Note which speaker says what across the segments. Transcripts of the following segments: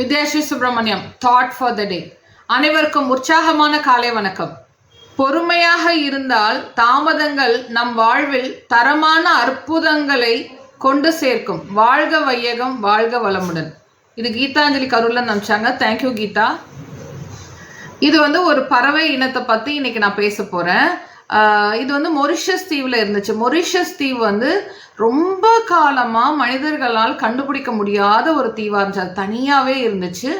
Speaker 1: Vidyashree Subramaniam thought for the day அனைவருக்கும் உற்சாகமான காலை வணக்கம். பொறுமையாக இருந்தால் தாமதங்கள் நம் வாழ்வில் தரமான அற்புதங்களை கொண்டு சேர்க்கும். வாழ்க வையகம் வாழ்க வளமுடன். இது கீதாஞ்சலி கருவில் நினச்சாங்க தேங்க்யூ கீதா. இது வந்து ஒரு பறவை இனத்தை பற்றி இன்னைக்கு நான் பேச போகிறேன் இது வந்து மொரிஷஸ் தீவில் இருந்துச்சு. மொரிஷஸ் தீவு வந்து ரொம்ப காலமாக மனிதர்களால் கண்டுபிடிக்க முடியாத ஒரு தீவாக இருந்துச்சு. அது தனியாகவே இருந்துச்சு.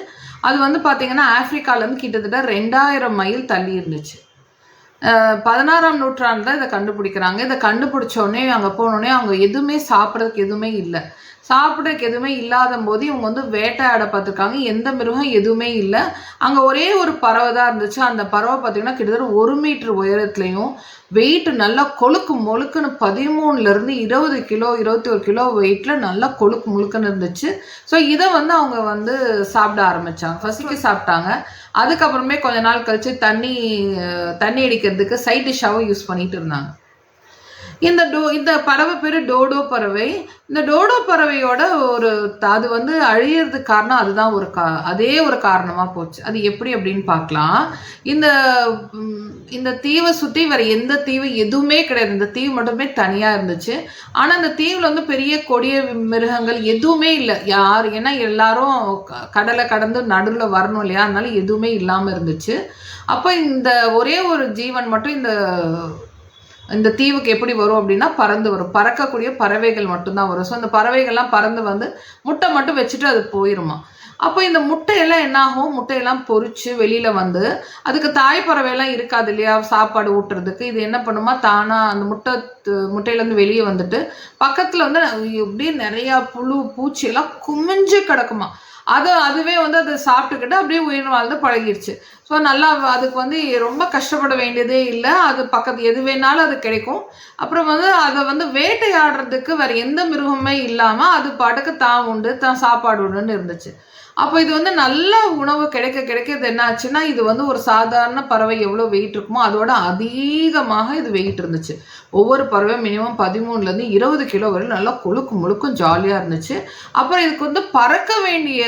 Speaker 1: அது வந்து பார்த்திங்கன்னா ஆஃப்ரிக்காலேருந்து கிட்டத்தட்ட ரெண்டாயிரம் மைல் தள்ளி இருந்துச்சு. பதினாறாம் நூற்றாண்டில் இதை கண்டுபிடிக்கிறாங்க. இதை கண்டுபிடிச்சோடனே அங்கே போனோடனே அவங்க எதுவுமே சாப்பிட்றதுக்கு எதுவுமே இல்லை. சாப்பிட்றதுக்கு எதுவுமே இல்லாத போது இவங்க வந்து வேட்டையாட பார்த்துருக்காங்க. எந்த மிருகம் எதுவுமே இல்லை. அங்கே ஒரே ஒரு பறவை தான் இருந்துச்சு. அந்த பறவை பார்த்தீங்கன்னா கிட்டத்தட்ட ஒரு மீட்டர் உயரத்துலையும் வெயிட் நல்லா கொழுக்கு முழுக்குன்னு பதிமூணுலேருந்து இருபது கிலோ இருபத்தி ஒரு கிலோ வெயிட்டில் நல்லா கொழுக்கு முழுக்குன்னு இருந்துச்சு. ஸோ இதை வந்து அவங்க வந்து சாப்பிட ஆரம்பித்தாங்க ஃபஸ்ட்டுக்கு சாப்பிட்டாங்க. அதுக்கப்புறமே கொஞ்ச நாள் கழித்து தண்ணி தண்ணி அடிக்கிறதுக்கு சைட் டிஷ்ஷாகவும் யூஸ் பண்ணிகிட்டு இருந்தாங்க. இந்த டோ இந்த பறவை பேர் டோடோ பறவை. இந்த டோடோ பறவையோட ஒரு அது வந்து அழியறதுக்கு காரணம் அதுதான் ஒரு கா அதே ஒரு காரணமாக போச்சு. அது எப்படி அப்படின்னு பார்க்கலாம். இந்த இந்த தீவை சுற்றி வேற எந்த தீவு எதுவுமே கிடையாது. இந்த தீவு மட்டுமே தனியாக இருந்துச்சு. ஆனால் அந்த தீவில் வந்து பெரிய கொடிய மிருகங்கள் எதுவுமே இல்லை. யார் ஏன்னா எல்லாரும் கடலை கடந்து நடுவில் வரணும் இல்லையா? அதனால எதுவுமே இல்லாமல் இருந்துச்சு. அப்போ இந்த ஒரே ஒரு ஜீவன் மட்டும் இந்த இந்த தீவுக்கு எப்படி வரும் அப்படின்னா பறந்து வரும். பறக்கக்கூடிய பறவைகள் மட்டும்தான் வரும். ஸோ அந்த பறவைகள்லாம் பறந்து வந்து முட்டை மட்டும் வச்சுட்டு அது போயிருமா? அப்போ இந்த முட்டையெல்லாம் என்ன ஆகும் முட்டையெல்லாம் பொறிச்சு வெளியில் வந்து அதுக்கு தாய் பறவையெல்லாம் இருக்காது இல்லையா? சாப்பாடு ஊட்டுறதுக்கு. இது என்ன பண்ணுமா? தானா அந்த முட்டை முட்டையிலேருந்து வெளியே வந்துட்டு பக்கத்தில் வந்து அப்படியே நிறையா புழு பூச்சியெல்லாம் குமிஞ்சு கிடக்குமா? அது அதுவே வந்து அதை சாப்பிட்டுக்கிட்டு அப்படியே உயிர் வாழ்ந்து பழகிடுச்சு ஸோ நல்லா அதுக்கு வந்து ரொம்ப கஷ்டப்பட வேண்டியதே இல்லை. அது பக்கத்து எது வேணாலும் அது கிடைக்கும். அப்புறம் வந்து அதை வந்து வேட்டையாடுறதுக்கு வேற எந்த மிருகமே இல்லாமல் அது பாட்டுக்கு தான் உண்டு தான் சாப்பாடு உண்டுன்னு இருந்துச்சு. அப்போ இது வந்து நல்ல உணவு கிடைக்க கிடைக்க இது என்ன ஆச்சுன்னா இது வந்து ஒரு சாதாரண பறவை எவ்வளோ வெயிட் இருக்குமோ அதோட அதிகமாக இது வெயிட் இருந்துச்சு. ஒவ்வொரு பறவை மினிமம் பதிமூணுலேருந்து இருபது கிலோ வரையும் நல்லா கொழுக்கும் முழுக்கும் ஜாலியாக இருந்துச்சு. அப்புறம் இதுக்கு வந்து பறக்க வேண்டிய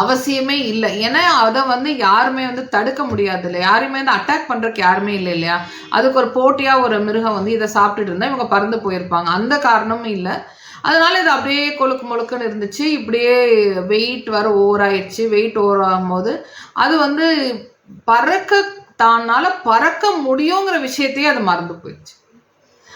Speaker 1: அவசியமே இல்லை. ஏன்னா அதை வந்து யாருமே வந்து தடுக்க முடியாது இல்லை யாருமே வந்து அட்டாக் பண்ணுறக்கு யாருமே இல்லை இல்லையா? அதுக்கு ஒரு போட்டியாக ஒரு மிருகம் வந்து இதை சாப்பிட்டுட்டு இருந்தால் இவங்க பறந்து போயிருப்பாங்க. அந்த காரணமும் இல்லை. அதனால இது அப்படியே கொழுக்கு முழுக்குன்னு இருந்துச்சு. இப்படியே வெயிட் வர ஓவர் ஆயிடுச்சு. வெயிட் ஓவர் ஆகும்போது அது வந்து பறக்க தன்னால பறக்க முடியுங்கிற விஷயத்தையே அது மறந்து போயிடுச்சு.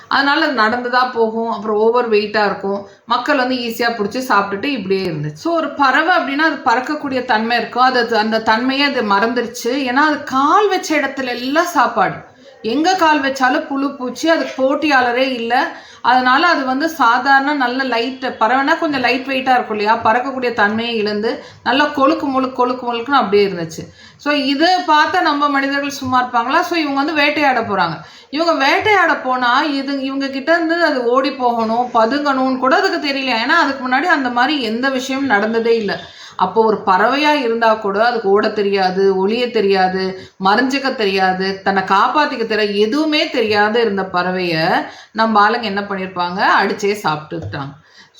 Speaker 1: அதனால அது நடந்து தான் போகும். அப்புறம் ஓவர் வெயிட்டாக இருக்கும். மக்கள் வந்து ஈஸியாக பிடிச்சி சாப்பிட்டுட்டு இப்படியே இருந்துச்சு. ஸோ ஒரு பறவை அப்படின்னா அது பறக்கக்கூடிய தன்மை இருக்கும். அது அது- அந்த தன்மையை அது மறந்துருச்சு. ஏன்னா அது கால் வச்ச இடத்துல எல்லாம் சாப்பாடு. எங்கே கால் வச்சாலும் புழு பூச்சி அதுக்கு போட்டியாளரே இல்லை. அதனால அது வந்து சாதாரண நல்ல லைட் பறவைனா கொஞ்சம் லைட் வெயிட்டாக இருக்கும் இல்லையா? பறக்கக்கூடிய தன்மையை இழந்து நல்லா கொழுக்கு முழுக்கு கொழுக்கு முழுக்குன்னு அப்படியே இருந்துச்சு. ஸோ இதை பார்த்தா நம்ம மனிதர்கள் சும்மா இருப்பாங்களா? ஸோ இவங்க வந்து வேட்டையாட போகிறாங்க இவங்க வேட்டையாட போனால் இது இவங்க கிட்ட இருந்து அது ஓடி போகணும் பதுங்கணும்னு கூட அதுக்கு தெரியல ஏன்னா அதுக்கு முன்னாடி அந்த மாதிரி எந்த விஷயமும் நடந்ததே இல்லை. அப்போ ஒரு பறவையா இருந்தா கூட அதுக்கு ஓட தெரியாது ஒளிய தெரியாது மறைஞ்சிக்க தெரியாது. தன்னை காப்பாத்திக்க தெரியாது எதுவுமே தெரியாத இருந்த பறவைய நம்ம ஆளுங்க என்ன பண்ணியிருப்பாங்க அடிச்சே சாப்பிட்டுட்டாங்க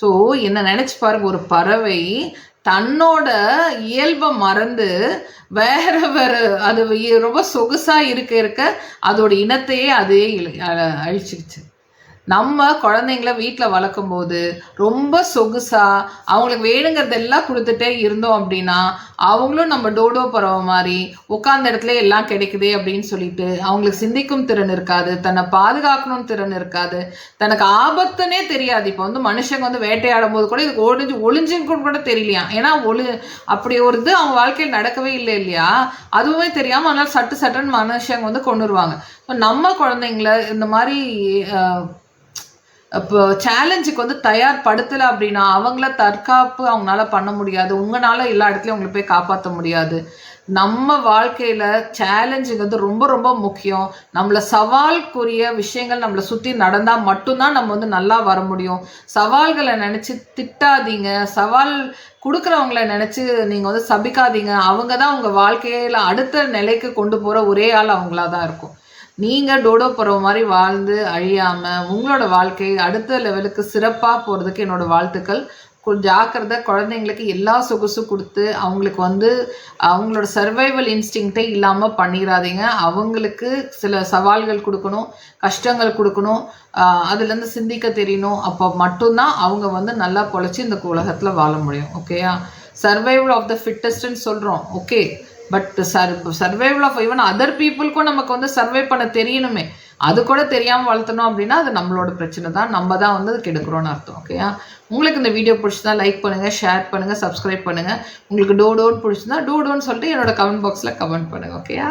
Speaker 1: ஸோ என்ன நினைச்சு பாருங்க ஒரு பறவை தன்னோட இயல்பை மறந்து வேற வேற அது ரொம்ப சொகுசா இருக்க இருக்க அதோட இனத்தையே அதே இழ- நம்ம குழந்தைங்கள வீட்டில் வளர்க்கும் போது ரொம்ப சொகுசாக அவங்களுக்கு வேணுங்கிறதெல்லாம் கொடுத்துட்டே இருந்தோம் அப்படின்னா அவங்களும் நம்ம டோடோ பறவை மாதிரி உட்காந்த இடத்துல எல்லாம் கிடைக்குதே அப்படின்னு சொல்லிட்டு அவங்களுக்கு சிந்திக்கும் திறன் இருக்காது தன்னை பாதுகாக்கணும் திறன் இருக்காது. தனக்கு ஆபத்துனே தெரியாது. இப்போ வந்து மனுஷங்க வந்து வேட்டையாடும் போது கூட இதுக்கு ஒளிஞ்சு ஒளிஞ்சுன்னு கூட தெரியலையா? ஏன்னா ஒளி அப்படி ஒரு இது அவங்க வாழ்க்கையில் நடக்கவே இல்லை இல்லையா? அதுவுமே தெரியாமல் அதனால் சட்டு சட்டுன்னு மனுஷங்க வந்து கொண்டு வருவாங்க. இப்போ நம்ம குழந்தைங்கள இந்த மாதிரி இப்போ சேலஞ்சுக்கு வந்து தயார்படுத்தலை அப்படின்னா அவங்கள தற்காப்பு அவங்களால பண்ண முடியாது. உங்களால எல்லா இடத்துலையும் உங்களை போய் காப்பாற்ற முடியாது. நம்ம வாழ்க்கையில் சேலஞ்சுங்க வந்து ரொம்ப ரொம்ப முக்கியம். நம்மளை சவால்க்குரிய விஷயங்கள் நம்மளை சுற்றி நடந்தால் மட்டும்தான் நம்ம வந்து நல்லா வர முடியும். சவால்களை நினச்சி திட்டாதீங்க. சவால் கொடுக்குறவங்கள நினச்சி நீங்கள் வந்து சபிக்காதீங்க. அவங்க தான் உங்கள் வாழ்க்கையில் அடுத்த நிலைக்கு கொண்டு போகிற ஒரே ஆள் அவங்களா தான் இருக்கும். நீங்கள் டோடோ போகிற மாதிரி வாழ்ந்து அழியாமல் உங்களோட வாழ்க்கை அடுத்த லெவலுக்கு சிறப்பாக போகிறதுக்கு என்னோடய வாழ்த்துக்கள். கு- ஜாக்கிரதை குழந்தைங்களுக்கு எல்லா சொகுசும் கொடுத்து அவங்களுக்கு வந்து அவங்களோட சர்வைவல் இன்ஸ்டிங்க்டே இல்லாமல் பண்ணிடாதீங்க அவங்களுக்கு சில சவால்கள் கொடுக்கணும் கஷ்டங்கள் கொடுக்கணும் அதுலேருந்து சிந்திக்க தெரியணும். அப்போ மட்டும்தான் அவங்க வந்து நல்லா பொழைச்சி இந்த உலகத்தில் வாழ முடியும். ஓகேயா? சர்வைவல் ஆஃப் த ஃபிட்டஸ்ட்னு சொல்கிறோம் okay? But sir survival of even other பீப்புளுக்கும் நமக்கு வந்து சர்வை பண்ண தெரியணுமே. அது கூட தெரியாமல் வளர்த்தணும் அப்படின்னா அது நம்மளோட பிரச்சனை தான். நம்ம தான் வந்து அது எடுக்கிறோன்னு அர்த்தம் ஓகேயா உங்களுக்கு இந்த வீடியோ பிடிச்சதா லைக் பண்ணுங்கள் ஷேர் பண்ணுங்கள் சப்ஸ்கிரைப் பண்ணுங்கள் உங்களுக்கு டோ டோன்னு பிடிச்சிருந்தா டோ டோன்னு சொல்லிட்டு என்னோட கமெண்ட் பாக்ஸில் கமெண்ட் பண்ணுங்கள் ஓகேயா